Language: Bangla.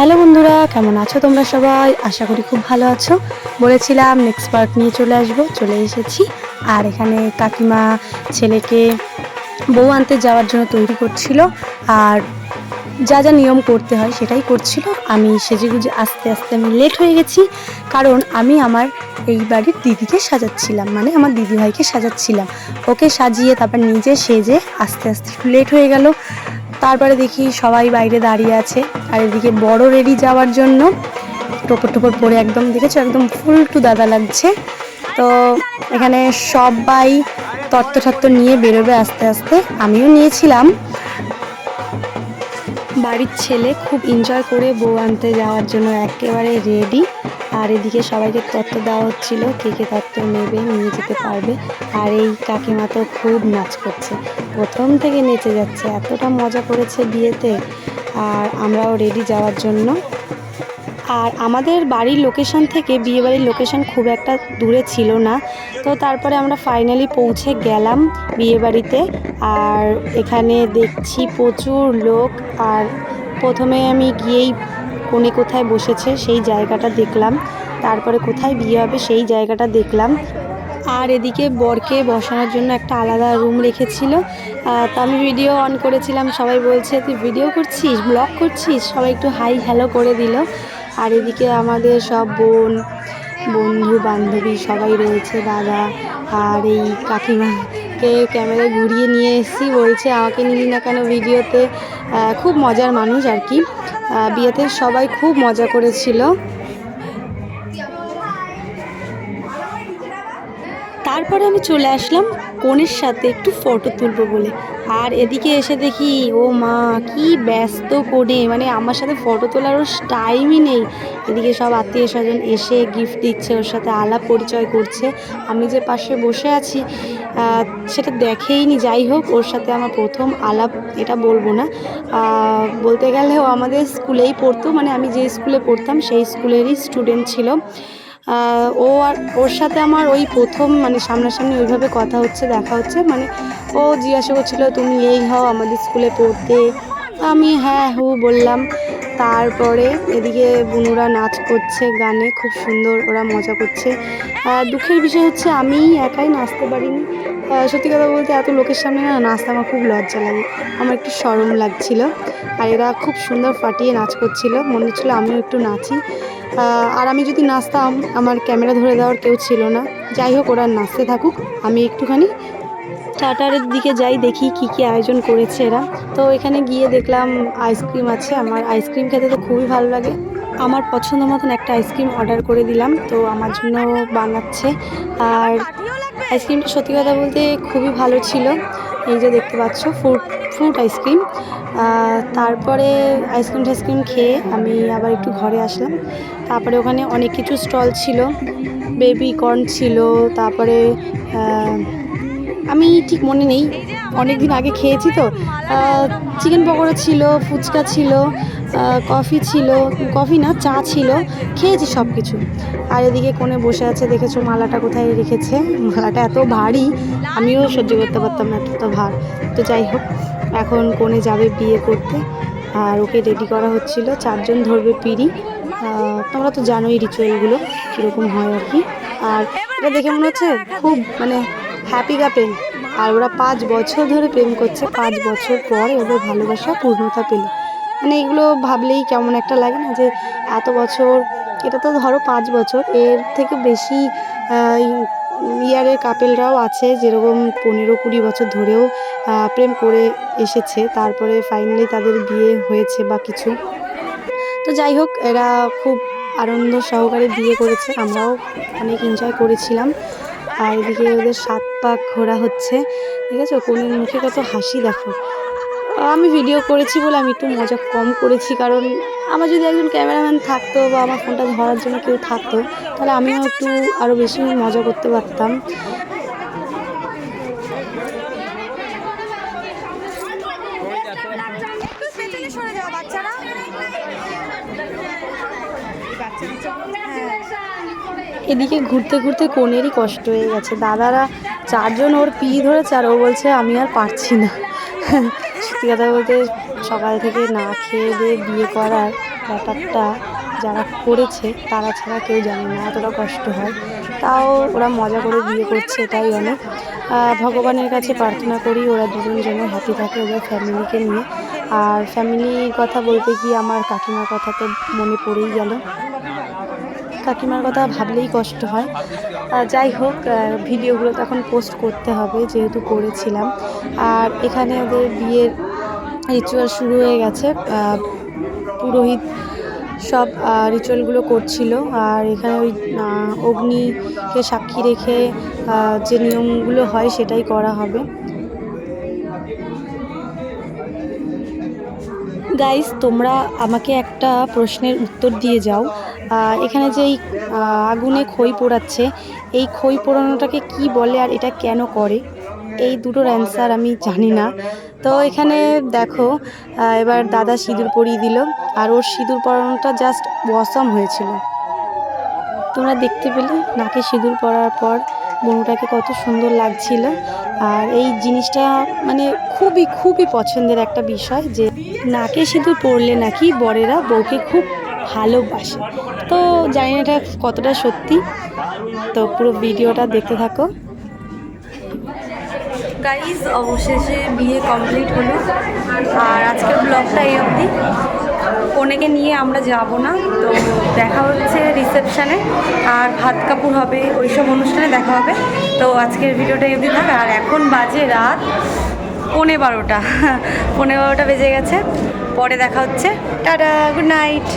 হ্যালো বন্ধুরা, কেমন আছো তোমরা সবাই? আশা করি খুব ভালো আছো। বলেছিলাম নেক্সট পার্ট নিয়ে চলে আসব, চলে এসেছি। আর এখানে কাকিমা ছেলেকে বউ আনতে যাওয়ার জন্য তৈরি করছিল। আর যা যা নিয়ম করতে হয় সেটাই করছিল। আমি সেজেগুজে আস্তে আস্তে আমি লেট হয়ে গেছি। কারণ আমি আমার এই বাড়ির দিদিকে সাজাচ্ছিলাম মানে আমার দিদিভাইকে সাজাচ্ছিলাম। ওকে সাজিয়ে তারপর নিজে সেজে আস্তে আস্তে লেট হয়ে গেল। তারপরে দেখি সবাই বাইরে দাঁড়িয়ে আছে। আর এদিকে বড় রেডি যাওয়ার জন্য টোপর টোপর পরে একদম, দেখেছ? একদম ফুল টু দাদা লাগছে। তো এখানে সবাই তত্ত্ব নিয়ে বেরোবে আস্তে আস্তে। আমিও নিয়েছিলাম। বাড়ির ছেলে খুব এনজয় করে বউ আনতে যাওয়ার জন্য একেবারে রেডি আর এদিকে সবাইকে তত্ত্ব দেওয়া হচ্ছিল, কে কে তত্ত্ব নেবে, নিয়ে যেতে পারবে। আর এই কাকিমা তো খুব নাচ করছে। প্রথম থেকে নেচে যাচ্ছে, এতটা মজা করেছে বিয়েতে। আর আমরাও রেডি যাওয়ার জন্য। আর আমাদের বাড়ির লোকেশন থেকে, বিয়েবাড়ির লোকেশন খুব একটা দূরে ছিল না। তো তারপরে আমরা ফাইনালি পৌঁছে গেলাম বিয়েবাড়িতে। আর এখানে দেখছি প্রচুর লোক। আর প্রথমে আমি গিয়েই কোণে কোথায় বসেছে সেই জায়গাটা দেখলাম। তারপরে কোথায় বিয়ে হবে সেই জায়গাটা দেখলাম। আর এদিকে বরকে বসানোর জন্য একটা আলাদা রুম রেখেছিল। তো আমি ভিডিও অন করেছিলাম। সবাই বলছে, তুই ভিডিও করছিস? ব্লগ করছিস? সবাই একটু হাই হ্যালো করে দিল। আর এদিকে আমাদের সব বোন বন্ধু বান্ধবী সবাই রয়েছে, দাদা আর এই কাকিমাকে ক্যামেরায় ঘুরিয়ে নিয়ে এসেছি। বলছে, আমাকে নিলি না কেন ভিডিওতে? খুব মজার মানুষ আর কি। বিয়েতে সবাই খুব মজা করেছিল। তারপরে আমি চলে আসলাম কনের সাথে একটু ফটো তুলবো বলে। আর এদিকে এসে দেখি, ও মা, কি ব্যস্ত কোণে মানে আমার সাথে ফটো তোলার ওর টাইমই নেই। এদিকে সব আত্মীয় স্বজন এসে গিফট দিচ্ছে, ওর সাথে আলাপ পরিচয় করছে। আমি যে পাশে বসে আছি সেটা দেখেইনি যাই হোক ওর সাথে আমার প্রথম আলাপ, এটা বলব না। বলতে গেলে ও আমাদের স্কুলেই পড়তো মানে আমি যে স্কুলে পড়তাম সেই স্কুলেরই স্টুডেন্ট ছিল। ও আর, ওর সাথে আমার ওই প্রথম মানে সামনাসামনি ওইভাবে কথা হচ্ছে, দেখা হচ্ছে মানে ও জিজ্ঞাসা করছিল, তুমি এই হও আমাদের স্কুলে পড়তে? আমি হ্যাঁ হু বললাম। তারপরে এদিকে বুনুরা নাচ করছে গানে, খুব সুন্দর ওরা মজা করছে। দুঃখের বিষয় হচ্ছে আমি একাই নাচতে পারিনি। সত্যি কথা বলতে এত লোকের সামনে না নাচতে আমার খুব লজ্জা লাগে। আমার একটু সরম লাগছিল। আর এরা খুব সুন্দর ফাটিয়ে নাচ করছিল। মনে হচ্ছিল আমিও একটু নাচি। আর আমি যদি নাচতাম, আমার ক্যামেরা ধরে দেওয়ার কেউ ছিল না। যাই হোক, ওরা নাচতে থাকুক, আমি একটুখানি স্টার্টারের দিকে যাই, দেখি কি কি আয়োজন করেছে এরা। তো এখানে গিয়ে দেখলাম আইসক্রিম আছে, আমার আইসক্রিম খেতে তো খুবই ভালো লাগে। আমার পছন্দ মতন একটা আইসক্রিম অর্ডার করে দিলাম, তো আমার জন্য বানাচ্ছে। আর আইসক্রিমটা সত্যি কথা বলতে খুবই ভালো ছিল। এই যে দেখতে পাচ্ছ, ফ্রুট ফ্রুট আইসক্রিম। তারপরে আইসক্রিম টাইসক্রিম খেয়ে আমি আবার একটু ঘরে আসলাম। তারপরে ওখানে অনেক কিছু স্টল ছিল, বেবি কর্ন ছিল, তারপরে আমি ঠিক মনে নেই। অনেক দিন আগে খেয়েছি তো। চিকেন পকোড়া ছিল, ফুচকা ছিল কফি ছিল, কফি না, চা ছিল। খেয়েছি সব কিছু আর এদিকে কোণে বসে আছে, দেখেছ মালাটা কোথায় রেখেছে? মালাটা এত ভারী, আমিও সহ্য করতে পারতাম না, এত ভার। তো যাই হোক, এখন কোণে যাবে বিয়ে করতে। আর ওকে রেডি করা হচ্ছিল, চারজন ধরবে পিড়ি। তোমরা তো জানোই রিচুয়ালগুলো কীরকম হয় আর কি। আর এটা দেখে মনে হচ্ছে খুব মানে হ্যাপি কাপেল আর ওরা পাঁচ বছর ধরে প্রেম করছে, পাঁচ বছর পর ওদের ভালোবাসা, পূর্ণতা পেল। মানে এগুলো ভাবলেই কেমন একটা লাগে না যে, এত বছর, এটা তো ধরো পাঁচ বছর, এর থেকে বেশি ইয়ারের কাপেলরাও আছে যেরকম পনেরো কুড়ি বছর ধরেও প্রেম করে এসেছে, তারপরে ফাইনালি তাদের বিয়ে হয়েছে বা কিছু। তো যাই হোক, এরা খুব আনন্দ সহকারে বিয়ে করেছে, আমরাও অনেক এনজয় করেছিলাম। আর এদিকে ওদের সাত পাক ঘোরা হচ্ছে। ঠিক আছে, কোনের মুখে কত হাসি, দেখো। আমি ভিডিও করেছি বলে আমি একটু মজা কম করেছি, কারণ আমার যদি একজন ক্যামেরাম্যান থাকতো বা আমার ফোনটা ধরার জন্য কেউ থাকতো, তাহলে আমিও একটু আরও বেশি মজা করতে পারতাম। এদিকে ঘুরতে ঘুরতে কোনেরই কষ্ট হয়ে গেছে। দাদারা চারজন ওর পি ধরেছে আর ও বলছে, আমি আর পারছি না। সত্যি কথা বলতে সকাল থেকে না খেয়ে দিয়ে বিয়ে করার ব্যাপারটা যারা করেছে, তারা ছাড়া কেউ জানে না, এতটা কষ্ট হয়। তাও ওরা মজা করে বিয়ে করছে, এটাই অনেক। ভগবানের কাছে প্রার্থনা করি ওরা দুজন যেন হ্যাপি থাকে ওদের ফ্যামিলিকে নিয়ে। আর ফ্যামিলির কথা বলতে গিয়ে আমার কাকিমার কথা তো মনে পড়েই গেল। কাকিমার কথা ভাবলেই কষ্ট হয়। যাই হোক ভিডিওগুলো তো এখন পোস্ট করতে হবে যেহেতু করেছিলাম। আর এখানে ওদের বিয়ের রিচুয়াল শুরু হয়ে গেছে। পুরোহিত সব রিচুয়ালগুলো করছিল। আর এখানে ওই অগ্নিকে সাক্ষী রেখে যে নিয়মগুলো হয় সেটাই করা হবে। গাইস তোমরা আমাকে একটা প্রশ্নের উত্তর দিয়ে যাও। এখানে যে এই আগুনে খই পোড়াচ্ছে, এই খই পোড়ানোটাকে কি বলে আর এটা কেন করে? এই দুটোর অ্যান্সার আমি জানি না। তো এখানে দেখো এবার দাদা সিঁদুর পরিয়ে দিল, আর ওর সিঁদুর পরানোটা জাস্ট ওয়াসাম হয়েছিল। তোমরা দেখতে পেলে নাকে সিঁদুর পরার পর বনুটাকে কত সুন্দর লাগছিল। আর এই জিনিসটা মানে খুবই খুবই পছন্দের একটা বিষয় যে, নাকে সিঁদুর পরলে নাকি বরেরা বউকে খুব ভালোবাসে। তো জানি না এটা কতটা সত্যি। তো পুরো ভিডিওটা দেখতে থাকো। গাইজ অবশেষে বিয়ে কমপ্লিট হলো। আর আজকের ব্লগটা এই অবধি। কনেকে নিয়ে আমরা যাব না। তো দেখা হচ্ছে রিসেপশানে আর ভাত কাপড় হবে, ওইসব অনুষ্ঠানে দেখা হবে। তো আজকের ভিডিওটা অবধি থাক। আর এখন বাজে রাত পৌনে বারোটা। পৌনে বারোটা বেজে গেছে। পরে দেখা হচ্ছে। Tata good night